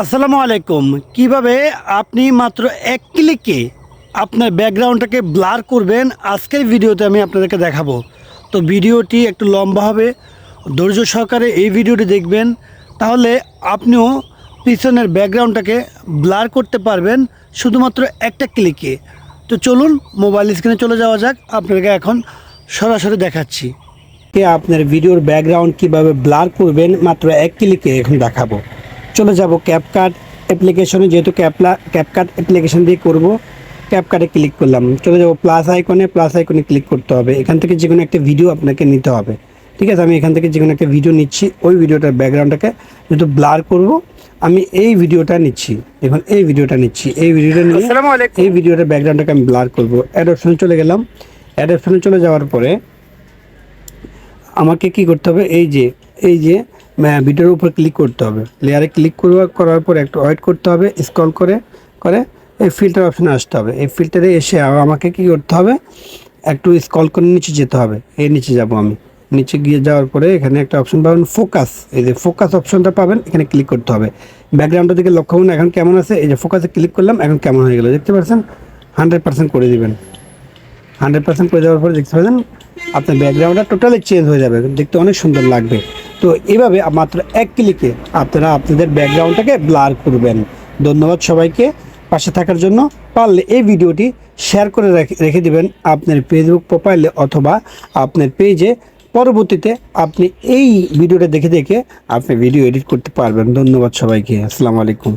আসসালামু আলাইকুম। কীভাবে আপনি মাত্র এক ক্লিকে আপনার ব্যাকগ্রাউন্ডটাকে ব্লার করবেন, আজকের ভিডিওতে আমি আপনাদেরকে দেখাবো। তো ভিডিওটি একটু লম্বা হবে, ধৈর্য সহকারে এই ভিডিওটি দেখবেন, তাহলে আপনিও পিছনের ব্যাকগ্রাউন্ডটাকে ব্লার করতে পারবেন শুধুমাত্র একটা ক্লিকে। তো চলুন, মোবাইল স্ক্রিনে চলে যাওয়া যাক, আপনাদেরকে এখন সরাসরি দেখাচ্ছি। আপনার ভিডিওর ব্যাকগ্রাউন্ড কীভাবে ব্লার করবেন, মাত্র এক ক্লিকে এখন দেখাবো। চলে যাব ক্যাপকাট অ্যাপ্লিকেশনে যেহেতু ক্যাপলা ক্যাপকাট অ্যাপ্লিকেশন দিয়ে করব ক্যাপকাটে ক্লিক করলাম। চলে যাব প্লাস আইকনে প্লাস আইকনে ক্লিক করতে হবে। এখান থেকে যে কোনো একটা ভিডিও আপনাকে নিতে হবে। ঠিক আছে আমি এখান থেকে যে কোনো একটা ভিডিও নিচ্ছি। ওই ভিডিওটার ব্যাকগ্রাউন্ডটাকে যেহেতু ব্লার করব আমি এই ভিডিওটা নিচ্ছি। দেখুন এই ভিডিওটা নিচ্ছি। এই ভিডিওটা নিয়ে এই ভিডিওটার ব্যাকগ্রাউন্ডটাকে আমি ব্লার করব। অ্যাড অপশনে চলে গেলাম। অ্যাড অপশনে চলে যাওয়ার পরে আমাকে কি করতে হবে? এই যে এই যে ভিডিওর উপর ক্লিক করতে হবে। লেয়ারে ক্লিক করার পর একটু ওয়েট করতে হবে স্ক্রল করে করে এই ফিল্টার অপশানে আসতে হবে। এই ফিল্টারে এসে আমাকে কি করতে হবে? একটু স্ক্রল করে নিচে যেতে হবে। এই নিচে যাব আমি। নিচে গিয়ে যাওয়ার পরে এখানে একটা অপশন পাবেন ফোকাস এই যে ফোকাস অপশনটা পাবেন, এখানে ক্লিক করতে হবে। ব্যাকগ্রাউন্ডের দিকে লক্ষ্য করুন, এখন কেমন আছে? এই যে ফোকাসে ক্লিক করলাম, এখন কেমন হয়ে গেলো? দেখতে পাচ্ছেন? হান্ড্রেড পার্সেন্ট করে দেবেন। হান্ড্রেড পার্সেন্ট করে যাওয়ার পরে দেখতে পাবেন আপনার ব্যাকগ্রাউন্ডটা টোটালি চেঞ্জ হয়ে যাবে। দেখতে অনেক সুন্দর লাগবে। তো এভাবে মাত্র এক ক্লিকে আপনারা আপনাদের ব্যাকগ্রাউন্ডটাকে ব্লার করবেন। ধন্যবাদ সবাইকে। পাশে থাকার জন্য পারলে এই ভিডিওটি শেয়ার করে রেখে- দেবেন আপনার ফেসবুক প্রোফাইলে অথবা আপনার পেজে পরবর্তীতে আপনি এই ভিডিওটা দেখে দেখে আপনি ভিডিও এডিট করতে পারবেন। ধন্যবাদ সবাইকে। আসসালামু আলাইকুম।